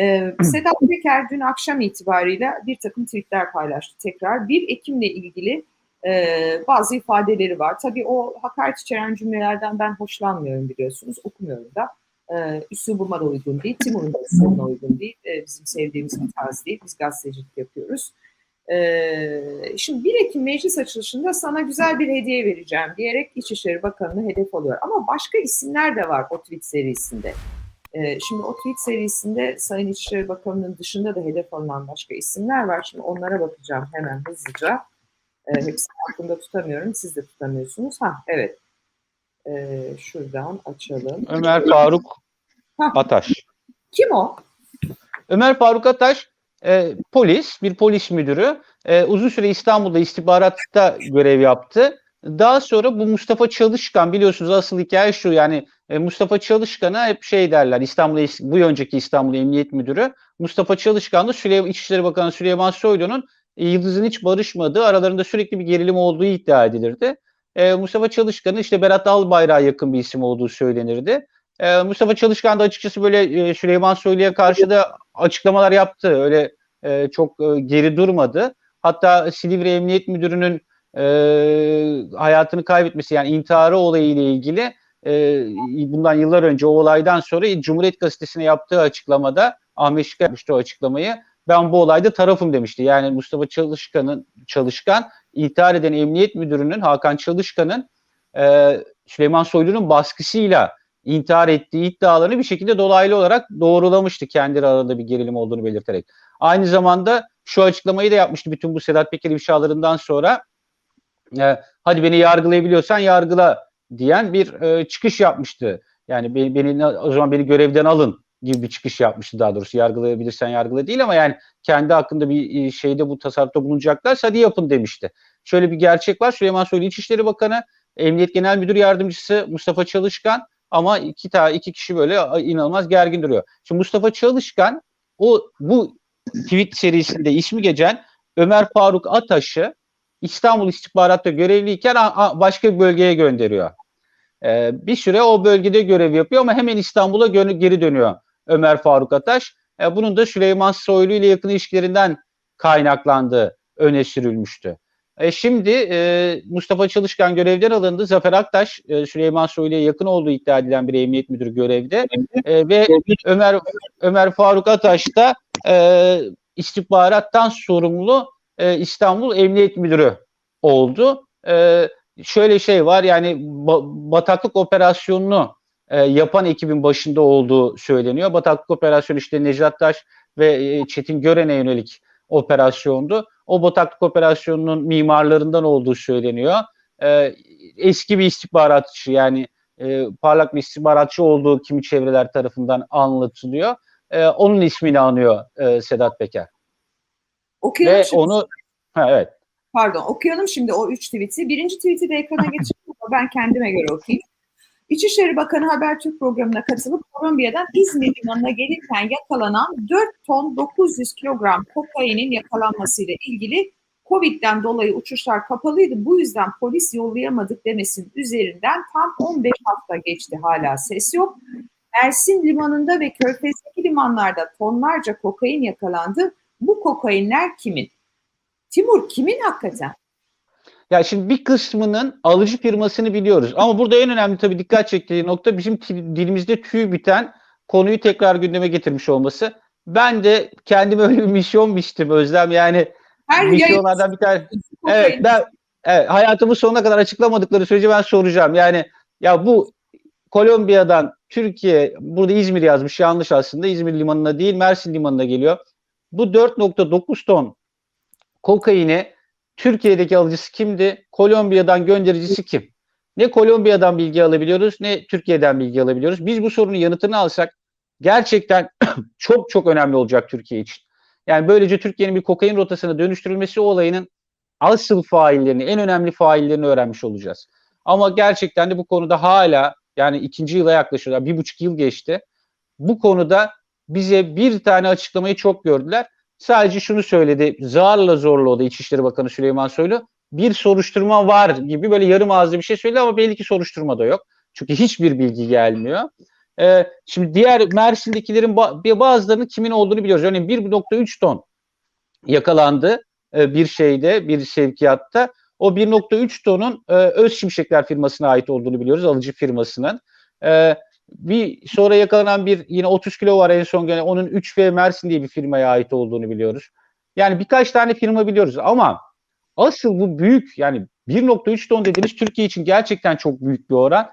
Ee, Sedat Peker dün akşam itibariyle bir takım tweetler paylaştı tekrar. 1 Ekim'le ilgili e, bazı ifadeleri var. Tabii o hakaret içeren cümlelerden ben hoşlanmıyorum biliyorsunuz. Okumuyorum da. E, üslubuma da uygun değil. Timur'un da üslubuna uygun değil. E, bizim sevdiğimiz bir tarz değil. Biz gazetecilik yapıyoruz. E, şimdi 1 Ekim meclis açılışında sana güzel bir hediye vereceğim diyerek İçişleri Bakanı'nı hedef alıyor. Ama başka isimler de var o tweet serisinde. Ee, şimdi o tweet serisinde Sayın İçişleri Bakanı'nın dışında da hedef alınan başka isimler var. Şimdi onlara bakacağım hemen hızlıca. Ee, hepsini aklımda tutamıyorum. Siz de tutamıyorsunuz. Ha evet. Ee, şuradan açalım. Ömer Faruk. Ataş. Kim o? Ömer Faruk Ataş e, polis, bir polis müdürü. E, uzun süre İstanbul'da istihbaratta görev yaptı. Daha sonra bu Mustafa Çalışkan biliyorsunuz asıl hikaye şu yani e, Mustafa Çalışkan'a hep şey derler İstanbul bu önceki İstanbul Emniyet Müdürü Mustafa Çalışkan'la Süleyman İçişleri Bakanı Süleyman Soylu'nun e, Yıldız'ın hiç barışmadığı aralarında sürekli bir gerilim olduğu iddia edilirdi. E, Mustafa Çalışkan'ın işte Berat Albayrak'a yakın bir isim olduğu söylenirdi. E, Mustafa Çalışkan da açıkçası böyle e, Süleyman Soylu'ya karşı da açıklamalar yaptı. Öyle e, çok e, geri durmadı. Hatta Silivri Emniyet Müdürü'nün e, hayatını kaybetmesi yani intiharı olayı ile ilgili e, bundan yıllar önce o olaydan sonra Cumhuriyet Gazetesi'ne yaptığı açıklamada Ahmet Şık yapmıştı o açıklamayı. Ben bu olayda tarafım demişti. Yani Mustafa Çalışkan'ın Çalışkan intihar eden emniyet müdürünün Hakan Çalışkan'ın e, Süleyman Soylu'nun baskısıyla intihar ettiği iddialarını bir şekilde dolaylı olarak doğrulamıştı kendileri arasında bir gerilim olduğunu belirterek. Aynı zamanda şu açıklamayı da yapmıştı bütün bu Sedat Peker ifşalarından sonra e, hadi beni yargılayabiliyorsan yargıla diyen bir e, çıkış yapmıştı. Yani beni, beni o zaman beni görevden alın gibi bir çıkış yapmıştı daha doğrusu. Yargılayabilirsen yargıla değil ama yani kendi hakkında bir e, şeyde bu tasarrufta bulunacaklarsa hadi yapın demişti. Şöyle bir gerçek var. Süleyman Soylu İçişleri Bakanı, Emniyet Genel Müdür Yardımcısı Mustafa Çalışkan ama iki tane iki kişi böyle inanılmaz gergin duruyor. Şimdi Mustafa Çalışkan o bu tweet serisinde ismi geçen Ömer Faruk Ataş'ı İstanbul İstihbarat'ta görevliyken başka bir bölgeye gönderiyor. Ee, bir süre o bölgede görev yapıyor ama hemen İstanbul'a geri dönüyor Ömer Faruk Ataş. Ee, bunun da Süleyman Soylu ile yakın ilişkilerinden kaynaklandığı öne sürülmüştü. E şimdi e, Mustafa Çalışkan görevden alındı. Zafer Aktaş e, Süleyman Soylu'ya yakın olduğu iddia edilen bir emniyet müdürü görevde. Ve Ömer Ömer Faruk Ataş da e, istihbarattan sorumlu e, İstanbul Emniyet Müdürü oldu. E, şöyle şey var yani ba- bataklık operasyonunu e, yapan ekibin başında olduğu söyleniyor. Bataklık operasyonu işte Necdet Taş ve e, Çetin Gören'e yönelik operasyondu. O bataklık operasyonunun mimarlarından olduğu söyleniyor. E, eski bir istihbaratçı yani e, parlak bir istihbaratçı olduğu kimi çevreler tarafından anlatılıyor. E, onun ismini anıyor e, Sedat Peker. Okuyalım Ve şimdi. onu ha, evet. Pardon okuyalım şimdi o üç tweet'i. Birinci tweet'i de ekrana geçirdim ama ben kendime göre okuyayım. İçişleri Bakanı Habertürk programına katılıp Kolombiya'dan İzmir limanına gelirken yakalanan 4 ton 900 kilogram kokainin yakalanmasıyla ilgili Covid'den dolayı uçuşlar kapalıydı. Bu yüzden polis yollayamadık demesinin üzerinden tam 15 hafta geçti hala ses yok. Mersin limanında ve Körfez'deki limanlarda tonlarca kokain yakalandı. Bu kokainler kimin? Timur kimin hakikaten? Ya şimdi bir kısmının alıcı firmasını biliyoruz. Ama burada en önemli tabii dikkat çektiği nokta bizim dilimizde tüy biten konuyu tekrar gündeme getirmiş olması. Ben de kendime öyle bir misyon biçtim Özlem. Yani Her misyonlardan bir tane. Evet ben evet, hayatımın sonuna kadar açıklamadıkları sürece ben soracağım. Yani ya bu Kolombiya'dan Türkiye burada İzmir yazmış yanlış aslında İzmir limanına değil Mersin limanına geliyor. Bu 4.9 ton kokaini Türkiye'deki alıcısı kimdi? Kolombiya'dan göndericisi kim? Ne Kolombiya'dan bilgi alabiliyoruz ne Türkiye'den bilgi alabiliyoruz. Biz bu sorunun yanıtını alsak gerçekten çok çok önemli olacak Türkiye için. Yani böylece Türkiye'nin bir kokain rotasına dönüştürülmesi olayının asıl faillerini, en önemli faillerini öğrenmiş olacağız. Ama gerçekten de bu konuda hala yani ikinci yıla yaklaşıyorlar. Bir buçuk yıl geçti. Bu konuda bize bir tane açıklamayı çok gördüler. Sadece şunu söyledi. Zarla zorla o da İçişleri Bakanı Süleyman Soylu. Bir soruşturma var gibi böyle yarım ağızlı bir şey söyledi ama belli ki soruşturma da yok. Çünkü hiçbir bilgi gelmiyor. E, şimdi diğer Mersin'dekilerin ba- bazılarının kimin olduğunu biliyoruz. Örneğin 1.3 ton yakalandı e, bir şeyde, bir sevkiyatta. O 1.3 tonun e, Öz Şimşekler firmasına ait olduğunu biliyoruz, alıcı firmasının. E, bir sonra yakalanan bir yine 30 kilo var en son gene onun 3V Mersin diye bir firmaya ait olduğunu biliyoruz. Yani birkaç tane firma biliyoruz ama asıl bu büyük yani 1.3 ton dediğimiz Türkiye için gerçekten çok büyük bir oran.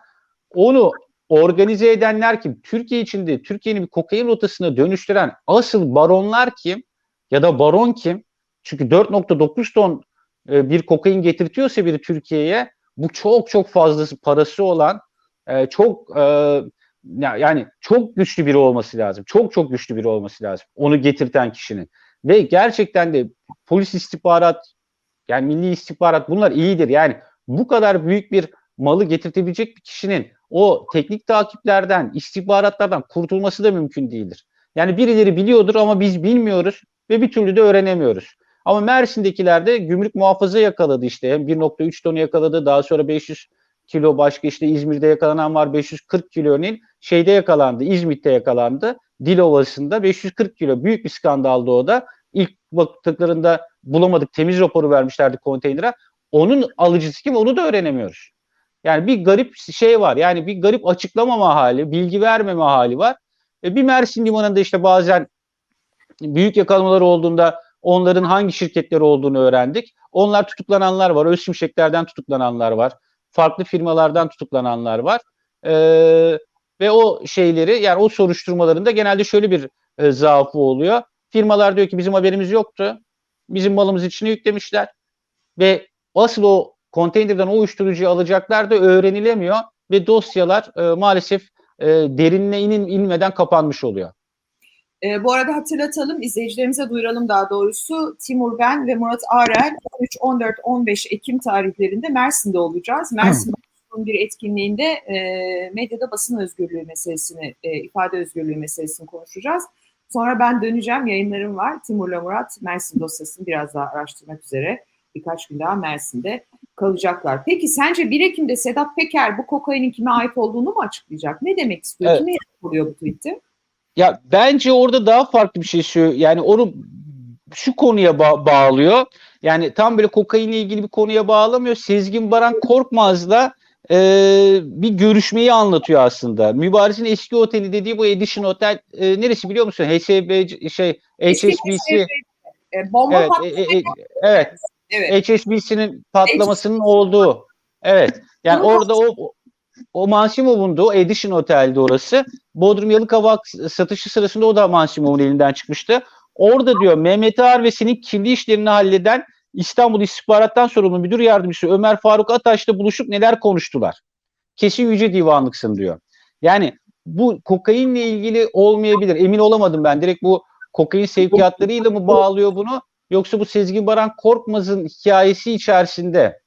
Onu organize edenler kim? Türkiye içinde Türkiye'nin bir kokain rotasına dönüştüren asıl baronlar kim? Ya da baron kim? Çünkü 4.9 ton e, bir kokain getirtiyorsa biri Türkiye'ye bu çok çok fazlası parası olan e, çok e, yani çok güçlü biri olması lazım. Çok çok güçlü biri olması lazım. Onu getirten kişinin. Ve gerçekten de polis istihbarat yani milli istihbarat bunlar iyidir. Yani bu kadar büyük bir malı getirtebilecek bir kişinin o teknik takiplerden, istihbaratlardan kurtulması da mümkün değildir. Yani birileri biliyordur ama biz bilmiyoruz ve bir türlü de öğrenemiyoruz. Ama Mersin'dekilerde gümrük muhafaza yakaladı işte. Hem 1.3 tonu yakaladı daha sonra 500 kilo başka işte İzmir'de yakalanan var 540 kilo örneğin şeyde yakalandı İzmit'te yakalandı Dilovası'nda 540 kilo büyük bir skandaldı o da. İlk baktıklarında bulamadık temiz raporu vermişlerdi konteynere. Onun alıcısı kim onu da öğrenemiyoruz. Yani bir garip şey var. Yani bir garip açıklamama hali, bilgi vermeme hali var. E bir Mersin limanında işte bazen büyük yakalamalar olduğunda onların hangi şirketleri olduğunu öğrendik. Onlar tutuklananlar var. Öz şimşeklerden tutuklananlar var. Farklı firmalardan tutuklananlar var. Ee, ve o şeyleri yani o soruşturmalarında genelde şöyle bir e, zaafı oluyor. Firmalar diyor ki bizim haberimiz yoktu. Bizim malımız içine yüklemişler. Ve asıl o konteynerden o uyuşturucuyu alacaklar da öğrenilemiyor ve dosyalar e, maalesef e, derinine inin, inmeden kapanmış oluyor. E, bu arada hatırlatalım, izleyicilerimize duyuralım daha doğrusu. Timur Ben ve Murat Arel 13, 14, 15 Ekim tarihlerinde Mersin'de olacağız. Mersin bir etkinliğinde e, medyada basın özgürlüğü meselesini, e, ifade özgürlüğü meselesini konuşacağız. Sonra ben döneceğim, yayınlarım var. Timur'la Murat Mersin dosyasını biraz daha araştırmak üzere birkaç gün daha Mersin'de kalacaklar. Peki sence 1 Ekim'de Sedat Peker bu kokainin kime ait olduğunu mu açıklayacak? Ne demek istiyor? Evet. Kime oluyor bu tweet'i? Ya bence orada daha farklı bir şey söylüyor. Yani onu şu konuya ba- bağlıyor. Yani tam böyle kokainle ilgili bir konuya bağlamıyor. Sezgin Baran Korkmaz'la e, bir görüşmeyi anlatıyor aslında. Mübariz'in eski oteli dediği bu Edition Otel e, neresi biliyor musun? HSB şey HSBC. E, bomba evet, e, e, evet. evet. HSBC'nin patlamasının olduğu. Evet. Yani orada o o Mansimov'un o Edition Otel'di orası. Bodrum Yalıkavak satışı sırasında o da Mansimov'un elinden çıkmıştı. Orada diyor Mehmet Ağar ve senin kirli işlerini halleden İstanbul İstihbarattan sorumlu müdür yardımcısı Ömer Faruk Ataş'la buluşup neler konuştular. Kesin yüce divanlıksın diyor. Yani bu kokainle ilgili olmayabilir. Emin olamadım ben. Direkt bu kokain sevkiyatlarıyla mı bağlıyor bunu? Yoksa bu Sezgin Baran Korkmaz'ın hikayesi içerisinde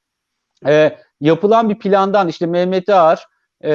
e, yapılan bir plandan işte Mehmet Ağar e,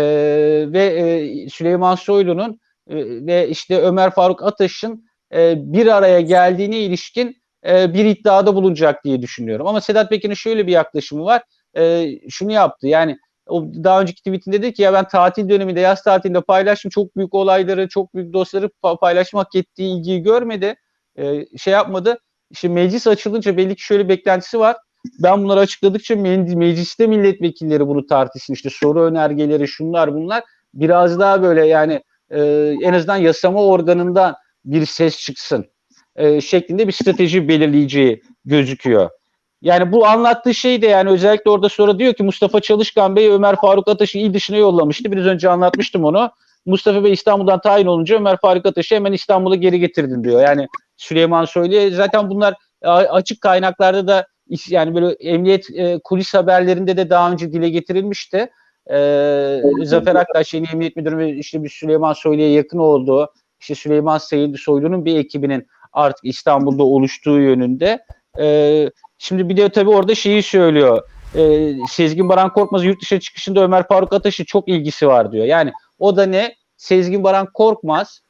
ve e, Süleyman Soylu'nun e, ve işte Ömer Faruk Ataş'ın e, bir araya geldiğine ilişkin e, bir iddiada bulunacak diye düşünüyorum. Ama Sedat Peker'in şöyle bir yaklaşımı var. E, şunu yaptı yani o daha önceki tweetinde dedi ki ya ben tatil döneminde yaz tatilinde paylaştım çok büyük olayları çok büyük dosyaları paylaşmak ettiği ilgiyi görmedi. E, şey yapmadı. İşte meclis açılınca belli ki şöyle beklentisi var. Ben bunları açıkladıkça mecliste milletvekilleri bunu tartışsın. İşte soru önergeleri şunlar bunlar. Biraz daha böyle yani e, en azından yasama organından bir ses çıksın e, şeklinde bir strateji belirleyeceği gözüküyor. Yani bu anlattığı şey de yani özellikle orada sonra diyor ki Mustafa Çalışkan Bey Ömer Faruk Ataş'ı il dışına yollamıştı. Biraz önce anlatmıştım onu. Mustafa Bey İstanbul'dan tayin olunca Ömer Faruk Ataş'ı hemen İstanbul'a geri getirdin diyor. Yani Süleyman Soylu zaten bunlar açık kaynaklarda da yani böyle emniyet e, kulis haberlerinde de daha önce dile getirilmişti. E, Zafer Aktaş yeni emniyet müdürü işte bir Süleyman Soylu'ya yakın olduğu işte Süleyman Soylu'nun bir ekibinin artık İstanbul'da oluştuğu yönünde. E, şimdi bir de tabii orada şeyi söylüyor. E, Sezgin Baran Korkmaz yurt dışına çıkışında Ömer Faruk Ataş'ı çok ilgisi var diyor. Yani o da ne? Sezgin Baran Korkmaz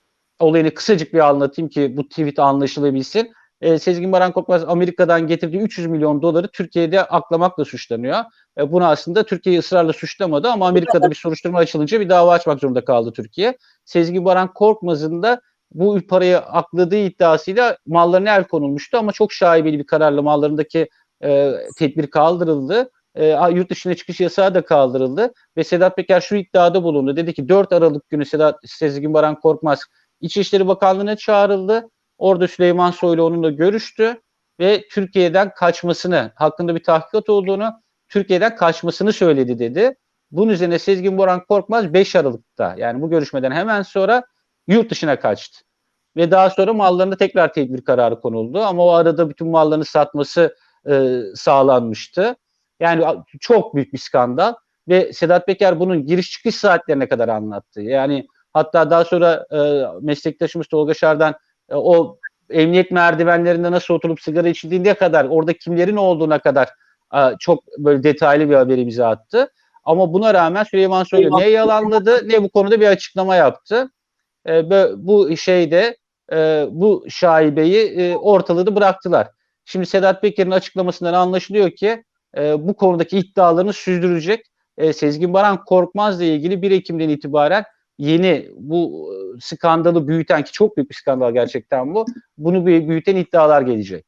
olayını kısacık bir anlatayım ki bu tweet anlaşılabilsin. E, Sezgin Baran Korkmaz Amerika'dan getirdiği 300 milyon doları Türkiye'de aklamakla suçlanıyor. E, bunu aslında Türkiye ısrarla suçlamadı ama Amerika'da bir soruşturma açılınca bir dava açmak zorunda kaldı Türkiye. Sezgin Baran Korkmaz'ın da bu parayı akladığı iddiasıyla mallarına el konulmuştu ama çok şaibeli bir kararla mallarındaki e, tedbir kaldırıldı. E, yurt dışına çıkış yasağı da kaldırıldı ve Sedat Peker şu iddiada bulundu. Dedi ki 4 Aralık günü Sedat Sezgin Baran Korkmaz İçişleri Bakanlığı'na çağrıldı. Orada Süleyman Soylu onunla görüştü ve Türkiye'den kaçmasını, hakkında bir tahkikat olduğunu, Türkiye'den kaçmasını söyledi dedi. Bunun üzerine Sezgin Boran Korkmaz 5 Aralık'ta yani bu görüşmeden hemen sonra yurt dışına kaçtı. Ve daha sonra mallarına tekrar tedbir kararı konuldu ama o arada bütün mallarını satması e, sağlanmıştı. Yani çok büyük bir skandal ve Sedat Peker bunun giriş çıkış saatlerine kadar anlattı. Yani hatta daha sonra e, meslektaşımız Tolga Şardan e, o emniyet merdivenlerinde nasıl oturup sigara içildiğine kadar orada kimlerin olduğuna kadar e, çok böyle detaylı bir haberi bize attı. Ama buna rağmen Süleyman Soylu ne yalanladı ne bu konuda bir açıklama yaptı. E, bu şeyde bu şaibeyi e, ortalığı bıraktılar. Şimdi Sedat Peker'in açıklamasından anlaşılıyor ki bu konudaki iddialarını sürdürecek. E, Sezgin Baran Korkmaz'la ilgili 1 Ekim'den itibaren yeni bu skandalı büyüten ki çok büyük bir skandal gerçekten bu. Bunu büyüten iddialar gelecek.